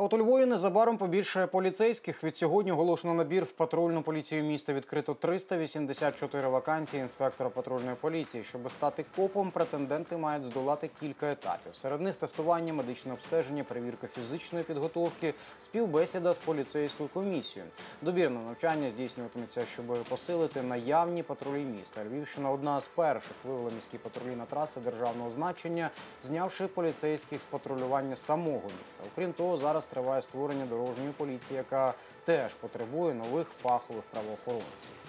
А от у Львові незабаром побільшає поліцейських. Від сьогодні оголошено набір в патрульну поліцію міста. Відкрито 384 вакансії інспектора патрульної поліції. Щоб стати копом, претенденти мають здолати кілька етапів. Серед них тестування, медичне обстеження, перевірка фізичної підготовки, співбесіда з поліцейською комісією. Добір на навчання здійснюватиметься, щоб посилити наявні патрулі міста. Львівщина одна з перших вивела міські патрулі на траси державного значення, знявши поліцейських з патрулювання самого міста. Окрім того, зараз триває створення дорожньої поліції, яка теж потребує нових фахових правоохоронців.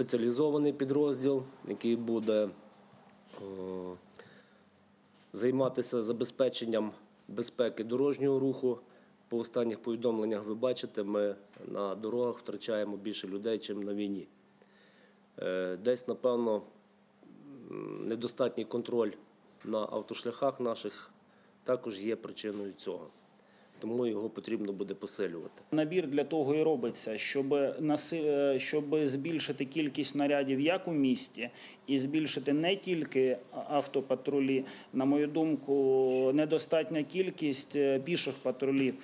спеціалізований підрозділ, який буде е, займатися забезпеченням безпеки дорожнього руху. По останніх повідомленнях ви бачите, ми на дорогах втрачаємо більше людей, ніж на війні. Е, Десь, напевно, недостатній контроль на автошляхах наших також є причиною цього. Тому його потрібно буде посилювати. Набір для того і робиться, щоб наси- е, щоб збільшити кількість нарядів як у місті, і збільшити не тільки автопатрулі. На мою думку, недостатня кількість е, піших патрулів.